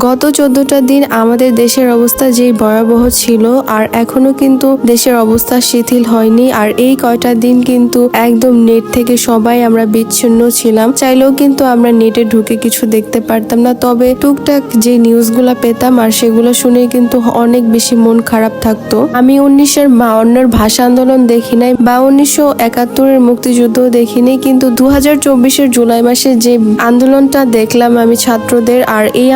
গত চোদ্দটা দিন আমাদের দেশের অবস্থা যেই ভয়াবহ ছিল, আর এখনও কিন্তু দেশের অবস্থা শিথিল হয়নি। আর এই কয়টা দিন কিন্তু একদম নেট থেকে সবাই আমরা বিচ্ছিন্ন ছিলাম। চাইলেও কিন্তু আমরা নেটে ঢুকে কিছু দেখতে পারতাম না। তবে টুকটাক যে নিউজগুলো পেতাম আর সেগুলো শুনে কিন্তু অনেক বেশি মন খারাপ থাকতো। আমি উনিশের বাউন্নের ভাষা আন্দোলন দেখি নাই, বা উনিশশো একাত্তরের মুক্তিযুদ্ধ দেখিনি কিন্তু দু হাজার জুলাই মাসে যে আন্দোলনটা দেখলাম আমি ছাত্রদের, আর এই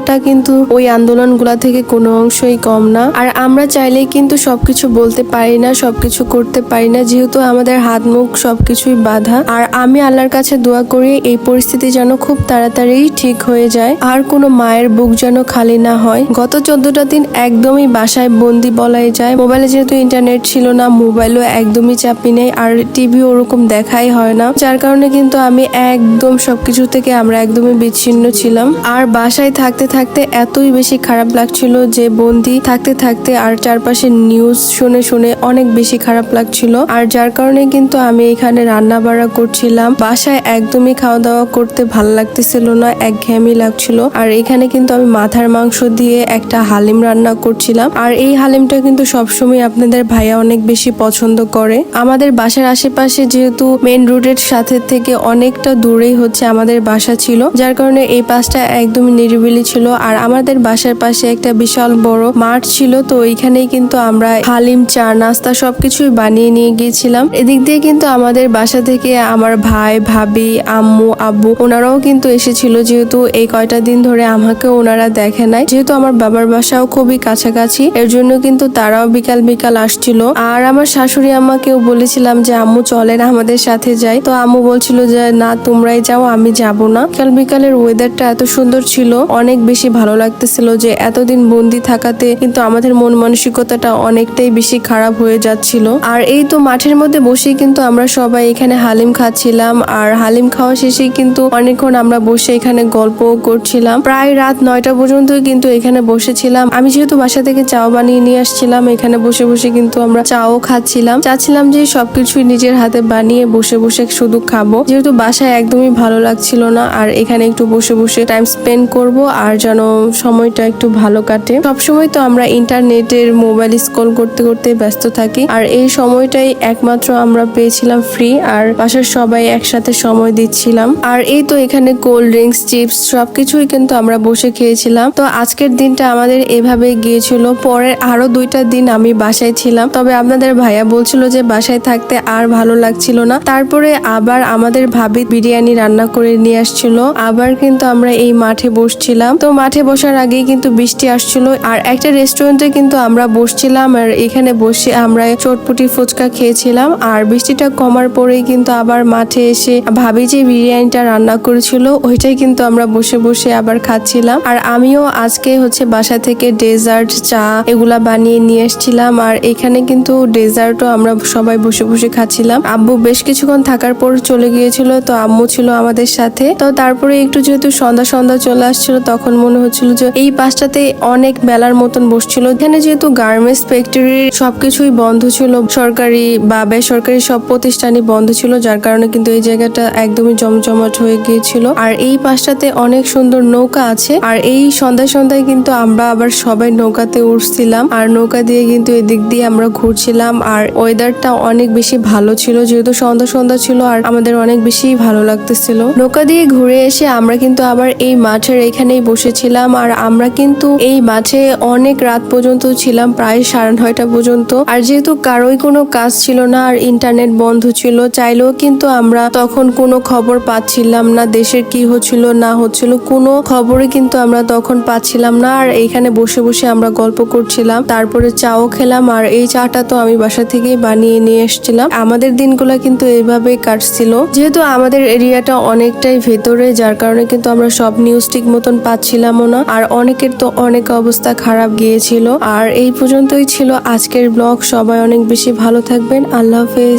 আন্দোলনটা কিন্তু ওই আন্দোলনগুলা থেকে কোনো অংশই কম না। আর আমরা চাইলেই কিন্তু সবকিছু বলতে পারি না, সবকিছু করতে পারি না, যেহেতু আমাদের হাত মুখ সবকিছুই বাধা। আর আমি আল্লাহর কাছে দোয়া করি, এই পরিস্থিতি যেন খুব তাড়াতাড়ি ঠিক হয়ে যায়, আর কোনো মায়ের বুক যেন খালি না হয়। গত চোদ্দটা দিন একদমই বাসায় বন্দি বলাই যায়। মোবাইলে যেহেতু ইন্টারনেট ছিল না, মোবাইলও একদমই চাপি নেই, আর টিভি ওরকম দেখাই হয় না। যার কারণে কিন্তু আমি একদম সবকিছু থেকে আমরা একদমই বিচ্ছিন্ন ছিলাম। আর বাসায় থাকতে থাকতে এতই বেশি খারাপ লাগছিল যে বন্দি থাকতে থাকতে আর চারপাশে নিউজ শুনে শুনে অনেক বেশি খারাপ লাগছিল। আর যার কারণে কিন্তু আমি এখানে রান্না বাড়া করছিলাম। বাসায় একদমই খাওয়া দাওয়া করতে ভালো লাগতেছিল না, একঘেয়েমি লাগছিল। আর এখানে কিন্তু আমি মাথার মাংস দিয়ে একটা হালিম রান্না করছিলাম। আর এই হালিমটা কিন্তু সবসময় আপনাদের ভাইয়া অনেক বেশি পছন্দ করে। আমাদের বাসার আশেপাশে যেহেতু মেন রোডের সাথে থেকে অনেকটা দূরেই হচ্ছে আমাদের বাসা ছিল। যার কারণে এই পাশটা একদমই নিরিবিলি ছিল আর আমাদের বাসার পাশে একটা বিশাল বড় মাঠ ছিল, তো ওইখানেই কিন্তু আমরা হালিম, চা, নাস্তা সবকিছুই বানিয়ে নিয়ে গিয়েছিলাম। এদিক দিয়ে কিন্তু আমাদের বাসা থেকে আমার ভাই, ভাবি, আম্মু, আব্বু ওনারাও কিন্তু এসেছিল, যেহেতু এই কয়টা দিন ধরে আমাকে ওনারা দেখে নাই। যেহেতু আমার বাবার বাসাও খুবই কাছাকাছি, এর জন্য কিন্তু তারাও বিকাল বিকাল আসছিল। আর আমার শাশুড়ি আমাকেও বলেছিলাম যে, আম্মু, চলেন আমাদের সাথে যাই। তো আম্মু বলছিল যে, না, তোমরাই যাও, আমি যাব না। বিকাল বিকালের ওয়েদারটা এত সুন্দর ছিল, অনেক বেশি ভালো লাগতেছিল যে এতদিন বন্দি থাকাতে কিন্তু আমাদের মন মানসিকতাটা অনেকটাই বেশি খারাপ হয়ে যাচ্ছিল। আর এই তো মাঠের মধ্যে বসেই কিন্তু আমরা সবাই এখানে হালিম খাচ্ছিলাম আর হালিম খাওয়া শেষেই কিন্তু অনেকক্ষণ আমরা বসে এখানে গল্প করছিলাম। প্রায় রাত নয়টা পর্যন্ত কিন্তু এখানে বসেছিলাম। আমি যেহেতু বাসা থেকে চাও বানিয়ে নিয়ে আসছিলাম, এখানে বসে বসে কিন্তু আমরা চাও খাচ্ছিলাম। চাচ্ছিলাম যে সবকিছুই নিজের হাতে বানিয়ে বসে বসে শুধু খাব। যেহেতু বাসায় একদমই ভালো লাগছিল না, আর এখানে একটু বসে বসে টাইম স্পেন্ড করব। আর যেন সময়টা একটু ভালো কাটে। সবসময় তো আমরা ইন্টারনেটের মোবাইল স্ক্রল করতে করতে ব্যস্ত থাকি। আর এই সময়টাই একমাত্র আমরা পেয়েছিলাম ফ্রি আর বাসার সবাই একসাথে সময় দিচ্ছিলাম। আর এই তো এখানে কোল্ড ড্রিঙ্কস চিপস সবকিছুই কিন্তু আমরা বসে খেয়েছিলাম। তো আজকের দিনটা আমাদের এভাবে গিয়েছিল। পরের আরও দুইটা দিন আমি বাসায় ছিলাম। তবে আপনাদের ভাইয়া বলছিল যে বাসায় থাকতে আর ভালো লাগছিল না। তারপরে আবার আমাদের ভাবি বিরিয়ানি রান্না করে নিয়ে আসছিল। আবার কিন্তু আমরা এই মাঠে বসছিলাম। তো মাঠে বসার আগেই কিন্তু বৃষ্টি আসছিল। আর একটা রেস্টুরেন্টে কিন্তু আমরা বসছিলাম, আর এখানে বসে আমরা চটপটি ফুচকা খেয়েছিলাম। আর বৃষ্টিটা কমার পরেই কিন্তু আবার মাঠে এসে ভাবি যে বিরিয়ানিটা রান্না করেছিল, ওইটাই কিন্তু আমরা বসে বসে আবার খাচ্ছিলাম। আর আমিও আজকে হচ্ছে বাসা থেকে ডেজার্ট চা এগুলা বানিয়ে নিয়ে এসেছিলাম। আর এখানে কিন্তু ডেজার্টও আমরা সবাই বসে বসে খাচ্ছিলাম। আব্বু বেশ কিছুক্ষণ থাকার পর চলে গিয়েছিল, তো আম্মু ছিল আমাদের সাথে। তো তারপরে একটু যেহেতু সন্ধ্যা সন্ধ্যা চলে আসছিল, তখন মনে হচ্ছিল যে এই পাশটাতে অনেক মেলার মতন বসছিল। এখানে যেহেতু গার্মেন্টস ফ্যাক্টরি সবকিছুই বন্ধ ছিল, সরকারি বা বেসরকারি সব প্রতিষ্ঠানই বন্ধ ছিল, যার কারণে কিন্তু এই জায়গাটা একদমই জমজমাট হয়ে গিয়েছিল। আর এই পাশটাতে অনেক সুন্দর নৌকা আছে, আর এই সন্ধ্যায় সন্ধ্যায় কিন্তু আমরা আবার সবাই নৌকাতে উঠছিলাম। আর নৌকা দিয়ে কিন্তু এদিক দিয়ে আমরা ঘুরছিলাম, আর ওয়েদারটা অনেক বেশি ভালো ছিল, যেহেতু সন্ধ্যা সন্ধ্যা ছিল, আর আমাদের অনেক বেশি ভালো লাগতেছিল। নৌকা দিয়ে ঘুরে এসে আমরা কিন্তু আবার এই মাঠের এখানেই বসেছিলাম আর আমরা কিন্তু এই মাঠে অনেক রাত পর্যন্ত ছিলাম, প্রায় সাড়ে নয়টা পর্যন্ত। আর যেহেতু কারোই কোনো কাজ ছিল না আর ইন্টারনেট বন্ধ ছিল, চাইলেও কিন্তু আমরা তখন কোনো খবর পাচ্ছিলাম না, দেশের কি হচ্ছিল, না হচ্ছিল, কোনো খবরই কিন্তু আমরা তখন পাচ্ছিলাম না। আর এইখানে বসে বসে আমরা গল্প করছিলাম, তারপরে চাও খেলাম আর এই চাটা তো আমি বাসা থেকেই বানিয়ে নিয়ে এসেছিলাম। আমাদের দিনগুলো কিন্তু এইভাবেই কাটছিল। যেহেতু আমাদের এরিয়াটা অনেকটাই ভেতরে, যার কারণে কিন্তু আমরা সব নিউজ ঠিক মতন পাচ্ছিলামও না। আর অনেকের তো অনেক অবস্থা খারাপ গিয়েছিল। আর এই পর্যন্তই ছিল আজকের ব্লগ। সবাই অনেক বেশি ভালো থাকবেন। আল্লাহ হাফেজ।